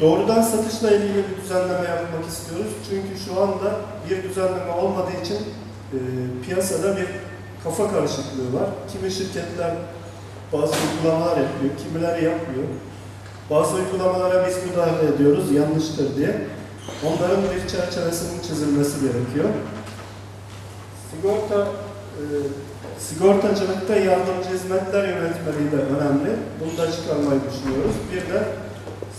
Doğrudan satışla ilgili bir düzenleme yapmak istiyoruz. Çünkü şu anda bir düzenleme olmadığı için e, piyasada bir kafa karışıklığı var. Kimi şirketler bazı uygulamalar yapıyor, kimileri yapmıyor. Bazı uygulamalara biz müdahale ediyoruz, yanlıştır diye. Onların bir çerçevesinin çizilmesi gerekiyor. Sigorta, e, sigortacılıkta yardımcı hizmetler yönetmeliği de önemli. Bunu da çıkarmayı düşünüyoruz. Bir de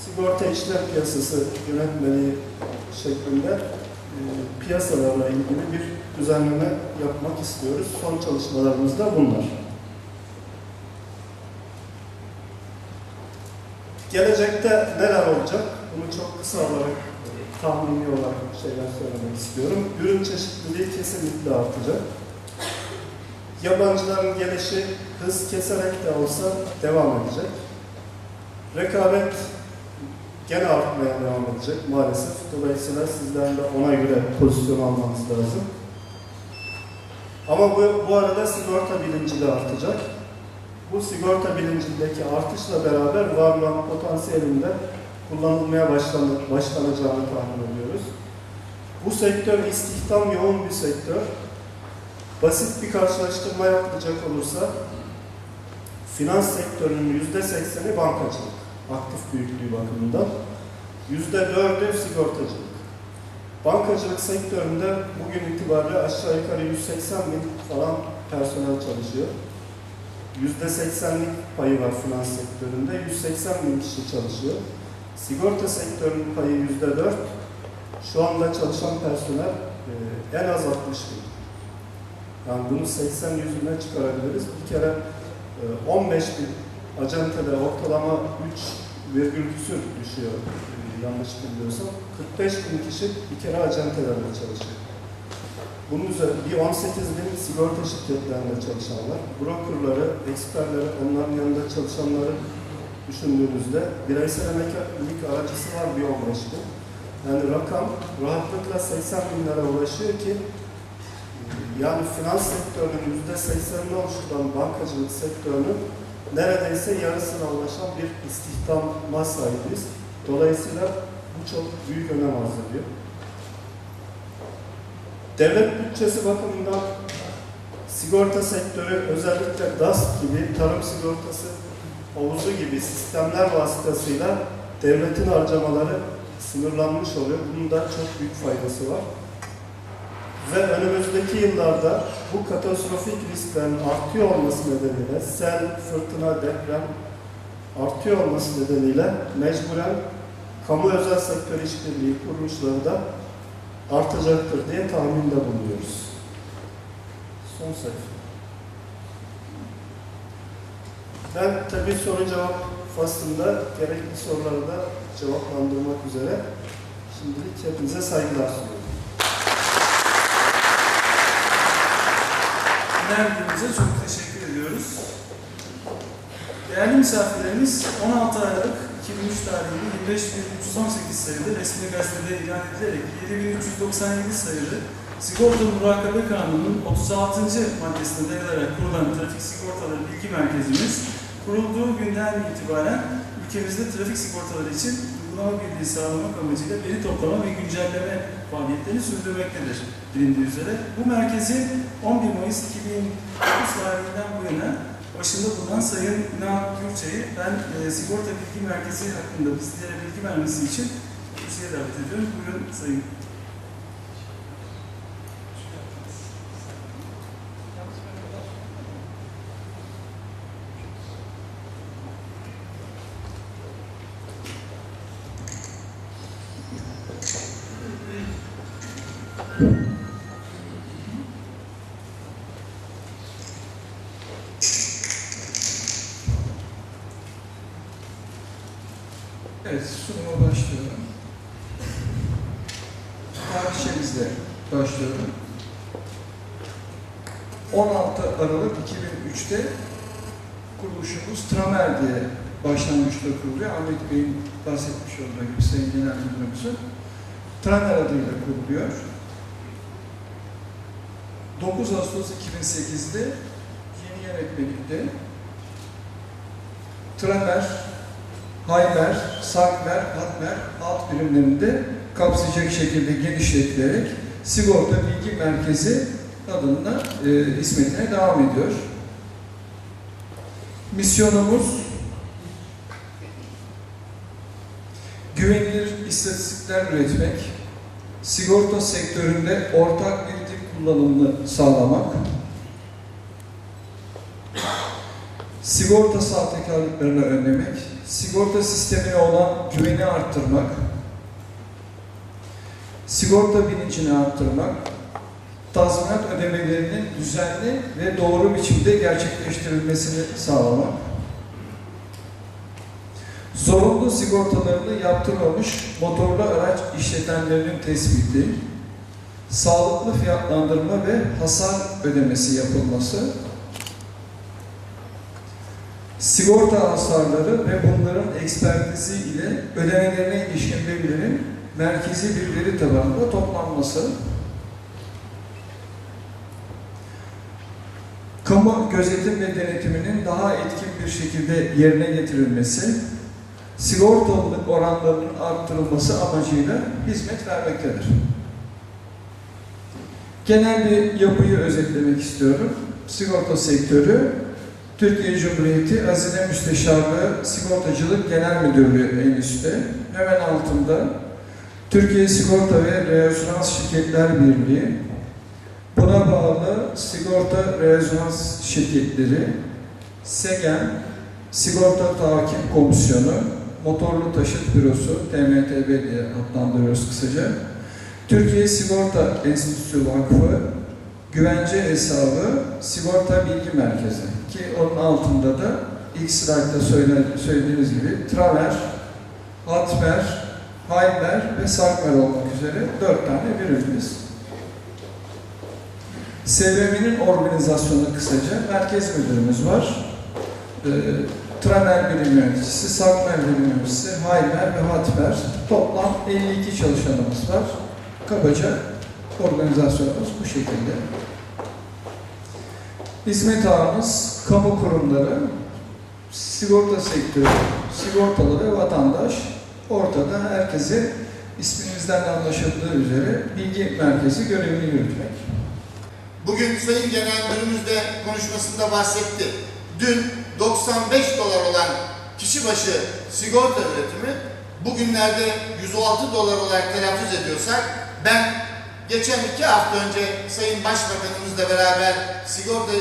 sigorta işlem piyasası yönetmeliği şeklinde e, piyasalarla ilgili bir düzenleme yapmak istiyoruz. Son çalışmalarımız da bunlar. Gelecekte neler olacak? Bunu çok kısa olarak, e, tahmini olarak şeyler söylemek istiyorum. Ürün çeşitliliği kesinlikle artacak. Yabancıların gelişi hız keserek de olsa devam edecek. Rekabet gene artmaya devam edecek maalesef. Dolayısıyla sizden de ona göre pozisyon almanız lazım. Ama bu, bu arada sigorta bilinci de artacak. Bu sigorta bilincindeki artışla beraber var olan potansiyelinde kullanılmaya başlan, başlanacağını tahmin ediyoruz. Bu sektör istihdam yoğun bir sektör. Basit bir karşılaştırma yapacak olursa finans sektörünün yüzde sekseni bankacılık, aktif büyüklüğü bakımından. Yüzde dördü sigortacılık. Bankacılık sektöründe bugün itibariyle aşağı yukarı 180 bin falan personel çalışıyor. Yüzde seksenlik payı var finans sektöründe. 180 bin kişi çalışıyor. Sigorta sektörünün payı yüzde dört. Şu anda çalışan personel e, en az 60 bin. Yani bunu 80 yüzüne çıkarabiliriz. Bir kere e, 15 bin acentede ortalama 3 virgül küsür düşüyor e, yanlış bilmiyorsam. 45 bin kişi bir kere acentelerde çalışıyor. Bunun üzerine bir 18 bin sigorta şirketlerinde çalışan var. Brokerları, eksperleri, onların yanında çalışanları düşündüğünüzde bireysel emeklilik aracısı var bir 15 bin. Yani rakam rahatlıkla 80 binlere ulaşıyor ki yani finans sektörünün yüzde seksenini oluşturan bankacılık sektörünün neredeyse yarısına ulaşan bir istihdama sahibiz. Dolayısıyla bu çok büyük önem arz ediyor. Devlet bütçesi bakımından sigorta sektörü özellikle DASK gibi tarım sigortası havuzu gibi sistemler vasıtasıyla devletin harcamaları sınırlanmış oluyor. Bunun da çok büyük faydası var. Ve önümüzdeki yıllarda bu katastrofik risklerin artıyor olması nedeniyle sel, fırtına, deprem artıyor olması nedeniyle mecburen kamu özel sektör işbirliği kuruluşları da artacaktır diye tahminde bulunuyoruz. Son sayfa. Ben tabii soru cevap faslında gerekli soruları da cevaplandırmak üzere şimdilik hepinize saygılar sunuyorum. Önerdiğinize çok teşekkür ediyoruz. Değerli misafirlerimiz 16 Aralık 2003 tarihli 25318 sayılı resmi gazetede ilan edilerek 7397 sayılı Sigorta Murakabe Kanunu'nun 36. maddesine dayanarak kurulan Trafik Sigortaları Bilgi Merkezimiz kurulduğu günden itibaren ülkemizde trafik sigortaları için uygulama birliği sağlamak amacıyla veri toplama ve güncelleme faaliyetlerini sürdürmektedir bilindiği üzere. Bu merkezin 11 Mayıs 2009 tarihinden bu yana başında bulunan Sayın Ünal Gürçay'ı ben e, sigorta bilgi merkezi hakkında bizlere bilgi vermesi için kürsüye davet ediyorum. Buyurun Sayın. Evet, sunuma başlıyorum. Tarihçemizle başlıyorum. 16 Aralık 2003'te kuruluşumuz Tramer diye başlangıçta kuruluyor. Ahmet Bey'in bahsetmiş olduğu gibi Sayın Genel Müdürümüzün Tramer adıyla kuruluyor. 9 Ağustos 2008'de yeni yönetmelikte Tramer Hayber, Sakmer, Hatmer alt birimlerinde kapsayacak şekilde genişletilerek Sigorta Bilgi Merkezi adında e, hizmetine devam ediyor. Misyonumuz güvenilir istatistikler üretmek, sigorta sektöründe ortak bir dil kullanımını sağlamak, sigorta sahtekarlıklarını önlemek, sigorta sistemine olan güveni arttırmak, sigorta bilincini arttırmak, tazminat ödemelerinin düzenli ve doğru biçimde gerçekleştirilmesini sağlamak, zorunlu sigortalarını yaptırmamış motorlu araç işletenlerinin tespiti, sağlıklı fiyatlandırma ve hasar ödemesi yapılması, sigorta hasarları ve bunların ekspertizi ile ödemelerine ilişkin verilerin merkezi bir veri tabanında toplanması, kamu gözetim ve denetiminin daha etkin bir şekilde yerine getirilmesi, sigortalılık oranlarının arttırılması amacıyla hizmet vermektedir. Genel bir yapıyı özetlemek istiyorum. Sigorta sektörü, Türkiye Cumhuriyeti Hazine Müsteşarlığı Sigortacılık Genel Müdürlüğü en üstte. Hemen altında Türkiye Sigorta ve Reasürans Şirketler Birliği, buna bağlı Sigorta Reasürans Şirketleri, SEGEN, Sigorta Takip Komisyonu, Motorlu Taşıt Bürosu, TMTB diye adlandırıyoruz kısaca, Türkiye Sigorta Enstitüsü Vakfı, Güvence Hesabı, Sigorta Bilgi Merkezi ki onun altında da ilk söyle- söylediğimiz gibi Traver, Atmer, Hayber ve Sarkmer olmak üzere dört tane birimimiz. SVM'nin organizasyonu kısaca merkez müdürümüz var. Ee, Tramer birim yöneticisi, Sarkmer birim yöneticisi, Hayber ve Hatber. Toplam 52 çalışanımız var. Kabaca organizasyonumuz bu şekilde. Hizmet ağımız, kamu kurumları, sigorta sektörü, sigortalı ve vatandaş ortada herkese ismimizden de anlaşıldığı üzere bilgi merkezi görevini yürütmek. Bugün Sayın Genel Müdürümüz de konuşmasında bahsetti. Dün 95 dolar olan kişi başı sigorta üretimi bugünlerde 106 dolar olarak telaffuz ediyorsak ben geçen iki hafta önce Sayın Başbakanımızla beraber sigorta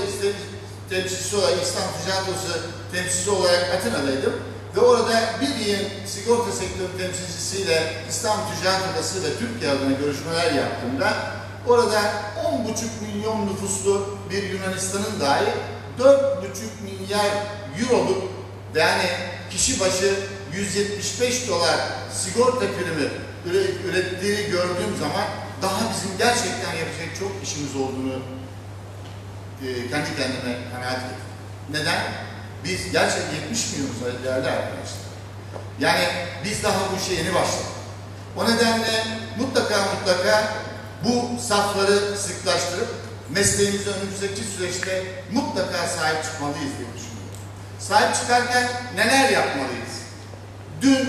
temsilcisi olarak İslam Ticaret Odası temsilcisi olarak Atina'daydım. Ve orada bir yıl sigorta sektörü temsilcisiyle İslam Ticaret Odası ve Türkiye adına görüşmeler yaptığımda orada 10,5 milyon nüfuslu bir Yunanistan'ın dahi 4,5 milyar euroluk yani kişi başı 175 dolar sigorta primi ürettiğini gördüğüm zaman daha bizim gerçekten yapacak çok işimiz olduğunu e, kendi kendime kanaat ettim. Neden? Biz gerçekten 70 milyonuz değerli arkadaşlar. Yani biz daha bu işe yeni başladık. O nedenle mutlaka mutlaka bu safları sıklaştırıp mesleğimize önümüzdeki süreçte mutlaka sahip çıkmalıyız diye düşünüyorum. Sahip çıkarken neler yapmalıyız? Dün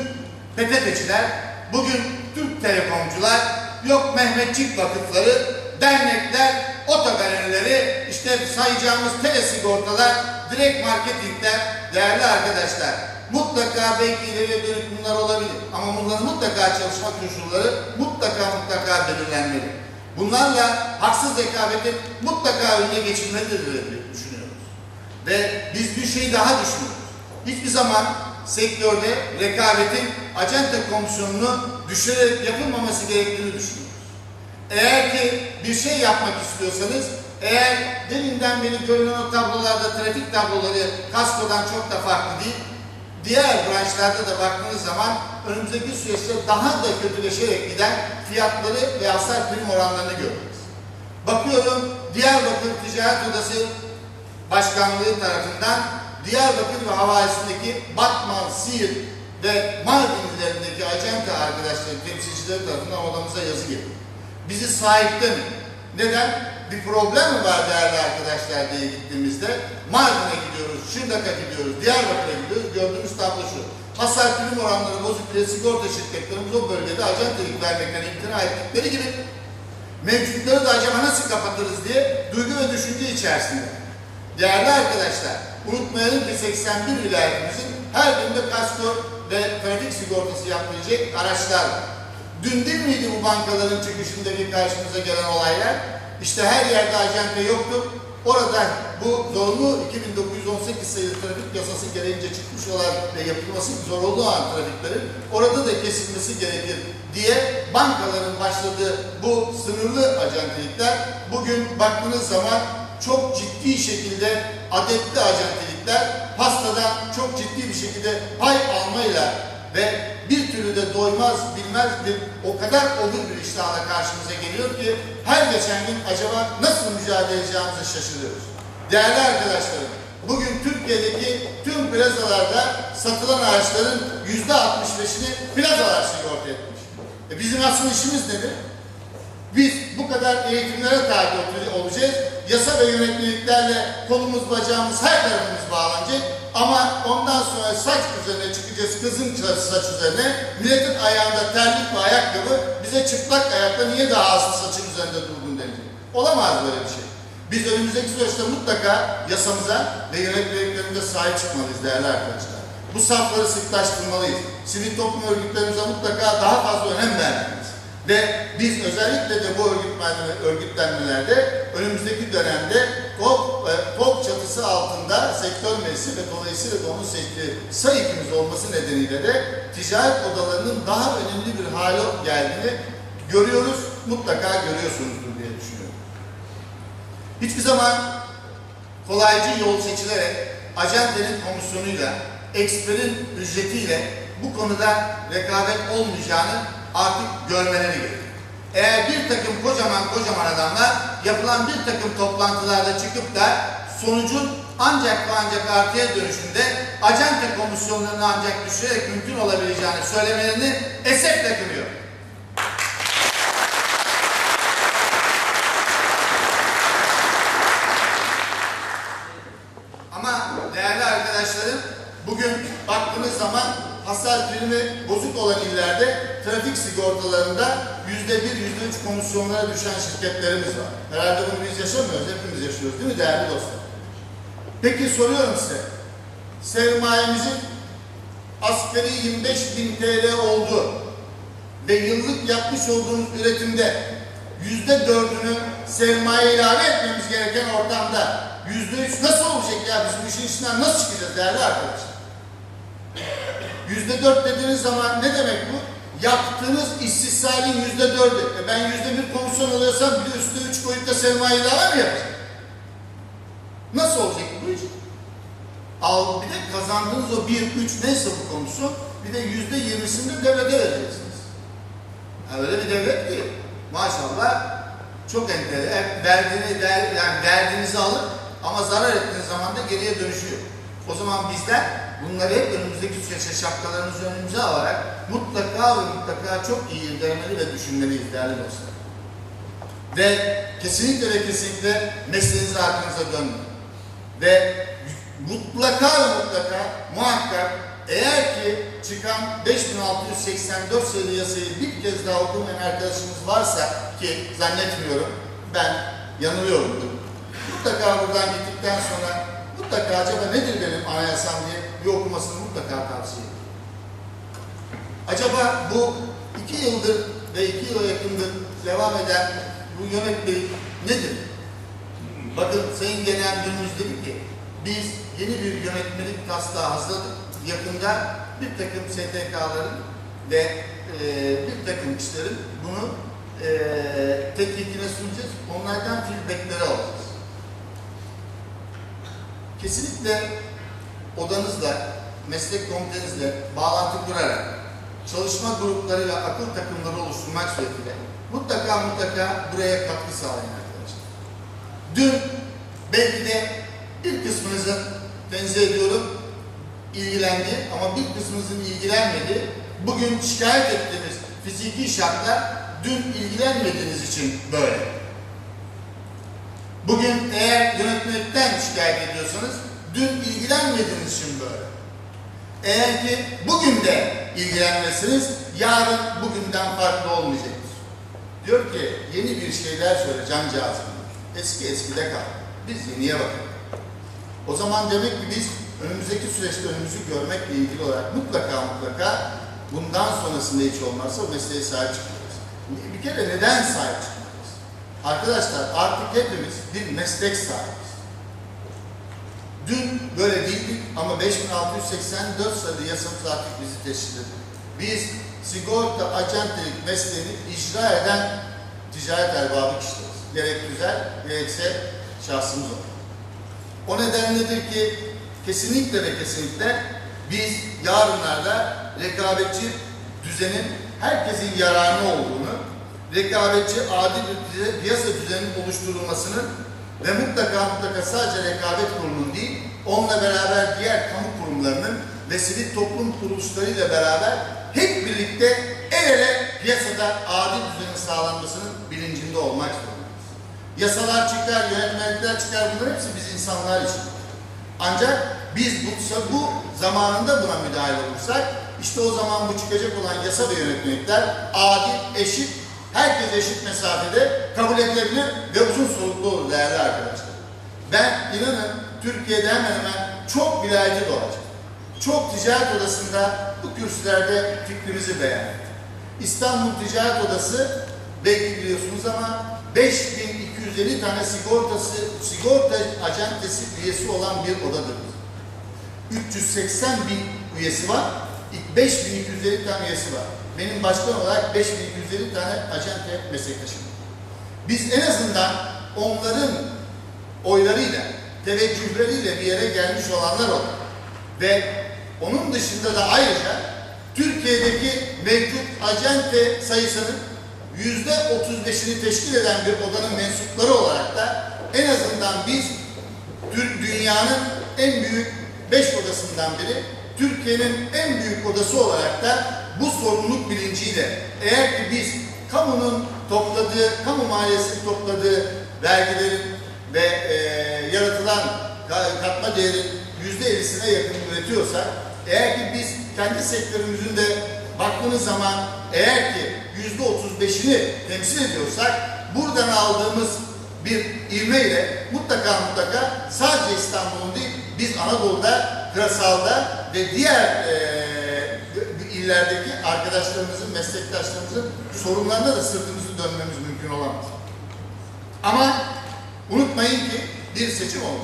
PTT'ciler, bugün Türk Telekomcular, yok Mehmetçik vakıfları, dernekler, otogalerileri, işte sayacağımız telesigortalar, direkt marketingler, değerli arkadaşlar. Mutlaka belki ileriye dönük bunlar olabilir. Ama bunların mutlaka çalışma koşulları mutlaka mutlaka belirlenmeli. Bunlarla haksız rekabetin mutlaka önüne geçilmelidir diye düşünüyoruz. Ve biz bir şey daha düşünüyoruz. Hiçbir zaman sektörde rekabetin acente komisyonunu düşürerek yapılmaması gerektiğini düşünüyoruz. Eğer ki bir şey yapmak istiyorsanız, eğer deminden beri görünen o tablolarda trafik tabloları kaskodan çok da farklı değil, diğer branşlarda da baktığınız zaman önümüzdeki süreçte daha da kötüleşerek giden fiyatları ve hasar prim oranlarını görüyoruz. Bakıyorum Diyarbakır Ticaret Odası Başkanlığı tarafından Diyarbakır ve havalisindeki Batman, Siirt ve Mardin illerindeki acente arkadaşları, temsilcileri tarafından odamıza yazı geliyor. Bizi sahiplenin. Neden? Bir problem var değerli arkadaşlar diye gittiğimizde Mardin'e gidiyoruz, Şırnak'a gidiyoruz, Diyarbakır'a gidiyoruz. Gördüğümüz tablo şu. Hasar prim oranları bozuk diye sigorta şirketlerimiz o bölgede ajantelik vermekten imtina ettikleri gibi mevcutları da acaba nasıl kapatırız diye duygu ve düşünce içerisinde. Değerli arkadaşlar, unutmayalım ki 81 vilayetimizin her birinde kasko ve trafik sigortası yapmayacak araçlar var. Dün değil miydi bu bankaların çıkışındaki karşımıza gelen olaylar? İşte her yerde ajante yoktu. Orada bu zorunlu 2918 sayılı trafik yasası gereğince çıkmış olan ve yapılması zorunlu olan trafiklerin orada da kesilmesi gerekir diye bankaların başladığı bu sınırlı ajantelikler bugün baktığınız zaman çok ciddi şekilde adetli ajantelikler pastadan çok ciddi bir şekilde pay almayla ve bir türlü de doymaz bilmez bir o kadar olur bir iştahla karşımıza geliyor ki her geçen gün acaba nasıl mücadele edeceğimizi şaşırıyoruz. Değerli arkadaşlarım, bugün Türkiye'deki tüm plazalarda satılan araçların yüzde 65'ini plazalar sigorta etmiş. E bizim asıl işimiz nedir? Biz bu kadar eğitimlere tabi olacağız. Yasa ve yönetmeliklerle kolumuz, bacağımız, her tarafımız bağlanacak. Ama ondan sonra saç üzerine çıkacağız, kızın saç üzerine. Milletin ayağında terlik ve ayakkabı, bize çıplak ayakla niye daha az saçın üzerinde durdun denecek. Olamaz böyle bir şey. Biz önümüzdeki süreçte mutlaka yasamıza ve yönetmeliklerimize sahip çıkmalıyız değerli arkadaşlar. Bu safları sıklaştırmalıyız. Sivil toplum örgütlerimize mutlaka daha fazla önem. Ve biz özellikle de bu örgütlenme, örgütlenmelerde önümüzdeki dönemde TOP, e, TOP çatısı altında sektör meclisi ve dolayısıyla da onun seçtiği sayıkımız olması nedeniyle de ticaret odalarının daha önemli bir hale geldiğini görüyoruz. Mutlaka görüyorsunuzdur diye düşünüyorum. Hiçbir zaman kolaycı yol seçilerek ajantenin komisyonuyla, eksperin ücretiyle bu konuda rekabet olmayacağını artık görmeleri gerekiyor. Eğer bir takım kocaman kocaman adamlar yapılan bir takım toplantılarda çıkıp da sonucun ancak ve ancak artıya dönüşünde acente komisyonlarını ancak düşürerek mümkün olabileceğini söylemelerini esefle kırıyor. Ama değerli arkadaşlarım bugün baktığınız zaman hasar primi bozuk olan illerde trafik sigortalarında yüzde bir, yüzde üç komisyonlara düşen şirketlerimiz var. Herhalde bunu biz yaşamıyoruz, hepimiz yaşıyoruz değil mi değerli dostlar? Peki soruyorum size, sermayemizin asgari 25 bin TL oldu ve yıllık yapmış olduğumuz üretimde yüzde dördünü sermaye ilave etmemiz gereken ortamda yüzde üç nasıl olacak ya biz bu işin içinden nasıl çıkacağız değerli arkadaşlar? Yüzde dört dediğiniz zaman ne demek bu? Yaptığınız işsizliğin yüzde dördü. E ben yüzde bir komisyon alıyorsam bir de üstüne üç koyup da sermaye ilave mi yapacağım? Nasıl olacak bu iş? Al bir de kazandığınız o bir, üç neyse bu komisyon bir de yüzde yirmisini de devlete vereceksiniz. Öyle bir devlet ki maşallah çok enteresan. Verdiğini, ver, yani verdiğinizi alır ama zarar ettiğiniz zaman da geriye dönüşüyor. O zaman bizler bunları hep önümüzdeki süreçte şapkalarımızı önümüze alarak mutlaka ve mutlaka çok iyi irdelemeli ve düşünmeliyiz değerli dostlar. Ve kesinlikle ve kesinlikle mesleğinize arkanıza dönmeyin. Ve mutlaka ve mutlaka muhakkak eğer ki çıkan 5684 sayılı yasayı bir kez daha okumayan arkadaşımız varsa ki zannetmiyorum ben yanılıyorumdur. Mutlaka buradan gittikten sonra mutlaka acaba nedir benim anayasam diye bir okumasını mutlaka tavsiye ederim. Acaba bu iki yıldır ve iki yıla yakındır devam eden bu yönetmelik nedir? Bakın Sayın Genel Müdürümüz dedi ki biz yeni bir yönetmelik taslağı hazırladık. Yakında bir takım STK'ların ve e, bir takım kişilerin bunu e, tetkikine sunacağız. Onlardan feedbackleri alacağız. Kesinlikle odanızla, meslek komitenizle bağlantı kurarak çalışma grupları ve akıl takımları oluşturmak suretiyle mutlaka mutlaka buraya katkı sağlayın arkadaşlar. Dün belki de bir kısmınızın tenzih ediyorum ilgilendi ama bir kısmınızın ilgilenmedi. Bugün şikayet ettiğimiz fiziki şartlar dün ilgilenmediğiniz için böyle. Bugün eğer yönetmekten şikayet ediyorsanız dün ilgilenmediğiniz için böyle. Eğer ki bugün de ilgilenmezsiniz yarın bugünden farklı olmayacaktır. Diyor ki yeni bir şeyler söyle cancağızım. Eski eskide kal. Biz yeniye bakalım. O zaman demek ki biz önümüzdeki süreçte önümüzü görmekle ilgili olarak mutlaka mutlaka bundan sonrasında hiç olmazsa o mesleğe sahip çıkmalıyız. Bir kere neden sahip çıkmalıyız? Arkadaşlar artık hepimiz bir meslek sahibiz. Dün böyle değildik ama 5684 sayılı yasamız artık bizi teşkil ediyor. Biz sigorta acentelik mesleğini icra eden ticaret erbabı kişileriz. Gerek güzel gerekse şahsımız olur. O nedenledir ki kesinlikle ve kesinlikle biz yarınlarda rekabetçi düzenin herkesin yararına olduğunu, rekabetçi adil bir piyasa düzeninin oluşturulmasının ve mutlaka mutlaka sadece rekabet kurumunun değil, onunla beraber diğer kamu kurumlarının ve sivil toplum kuruluşlarıyla beraber hep birlikte el ele piyasada adil düzenin sağlanmasının bilincinde olmak zorundayız. Yasalar çıkar, yönetmelikler çıkar, bunlar hepsi biz insanlar için. Ancak biz bu, bu zamanında buna müdahale olursak, işte o zaman bu çıkacak olan yasa ve yönetmelikler adil, eşit, herkes eşit mesafede kabul edilebilir ve uzun soluklu olur değerli arkadaşlar. Ben inanın Türkiye'de hemen hemen çok vilayeti dolaştım. Çok ticaret odasında bu kürsülerde fikrimizi beğendim. İstanbul Ticaret Odası belki biliyorsunuz ama 5250 tane sigortası, sigorta acentesi üyesi olan bir odadır. 380 bin üyesi var, 5250 tane üyesi var. Benim başkan olarak 5250 tane acente meslektaşım. Biz en azından onların oylarıyla, teveccühleriyle bir yere gelmiş olanlar olarak ve onun dışında da ayrıca Türkiye'deki mevcut acente sayısının yüzde 35'ini teşkil eden bir odanın mensupları olarak da en azından biz dünyanın en büyük beş odasından biri, Türkiye'nin en büyük odası olarak da bu sorumluluk bilinciyle eğer ki biz kamunun topladığı, kamu maliyesinin topladığı vergilerin ve e, yaratılan ka- katma değerin yüzde ellisine yakın üretiyorsak, eğer ki biz kendi sektörümüzün de baktığınız zaman eğer ki yüzde otuz beşini temsil ediyorsak, buradan aldığımız bir ivmeyle mutlaka mutlaka sadece İstanbul'un değil, biz Anadolu'da, kırasalda ve diğer eee, illerdeki arkadaşlarımızın, meslektaşlarımızın sorunlarına da sırtımızı dönmemiz mümkün olamaz. Ama unutmayın ki bir seçim oldu.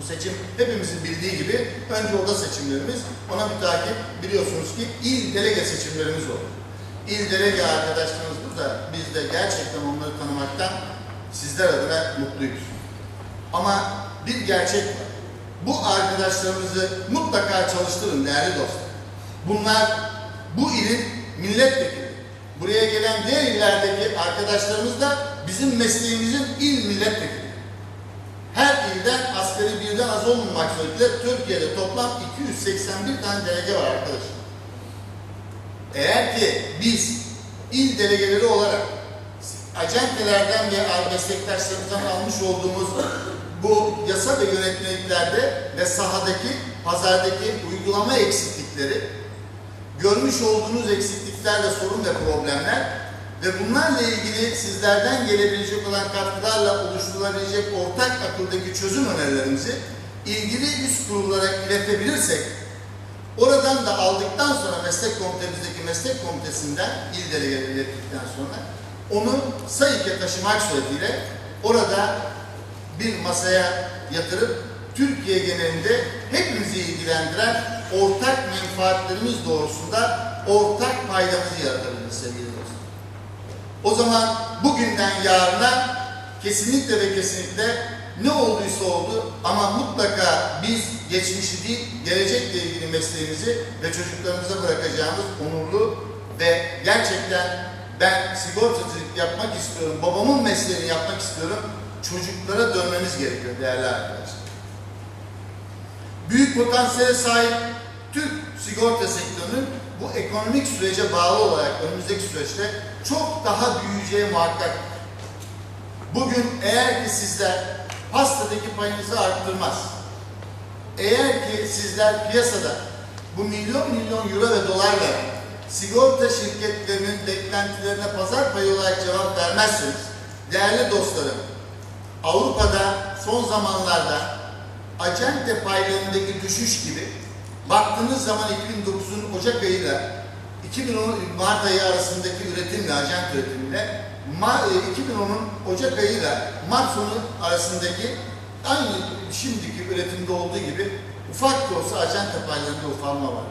Bu seçim hepimizin bildiği gibi önce oda seçimlerimiz, ona bir takip biliyorsunuz ki il delege seçimlerimiz oldu. İl delege arkadaşlarımız burada, biz de gerçekten onları tanımaktan sizler adına mutluyuz. Ama bir gerçek var. Bu arkadaşlarımızı mutlaka çalıştırın değerli dostlar. Bunlar bu ilin milletvekili. Buraya gelen diğer illerdeki arkadaşlarımız da bizim mesleğimizin il milletvekili. Her ilden asgari birden az olmamak suretiyle Türkiye'de toplam 281 tane delege var arkadaşlar. Eğer ki biz il delegeleri olarak acentelerden ve meslektaşlarımızdan almış olduğumuz bu yasa ve yönetmeliklerde ve sahadaki, pazardaki uygulama eksiklikleri, görmüş olduğunuz eksiklikler ve sorun ve problemler ve bunlarla ilgili sizlerden gelebilecek olan katkılarla oluşturulabilecek ortak akıldaki çözüm önerilerimizi ilgili üst kurullara iletebilirsek, oradan da aldıktan sonra meslek komitemizdeki meslek komitesinden il delegeleri ilettikten sonra onu SAİK'e taşımak suretiyle orada bir masaya yatırıp Türkiye genelinde hepimizi ilgilendiren ortak menfaatlerimiz doğrusunda ortak paydamızı yaratabiliriz sevgili dostlar. O zaman bugünden yarına kesinlikle ve kesinlikle ne olduysa oldu ama mutlaka biz geçmişi değil gelecekle ilgili mesleğimizi ve çocuklarımıza bırakacağımız onurlu ve gerçekten ben sigortacılık yapmak istiyorum, babamın mesleğini yapmak istiyorum, çocuklara dönmemiz gerekiyor değerli arkadaşlar. Büyük potansiyele sahip Türk sigorta sektörünün bu ekonomik sürece bağlı olarak önümüzdeki süreçte çok daha büyüyeceği muhakkak. bugün eğer ki sizler pastadaki payınızı arttırmaz, eğer ki sizler piyasada bu milyon milyon euro ve dolarla sigorta şirketlerinin beklentilerine pazar payı olarak cevap vermezseniz, değerli dostlarım, Avrupa'da son zamanlarda acente paylarındaki düşüş gibi baktığınız zaman 2009'un Ocak ayıyla 2010 Mart ayı arasındaki üretimle, ajant üretimiyle Ma- e, 2010'un Ocak ayıyla Mart sonu arasındaki aynı şimdiki üretimde olduğu gibi ufak da olsa ajanta paylarında ufalma var.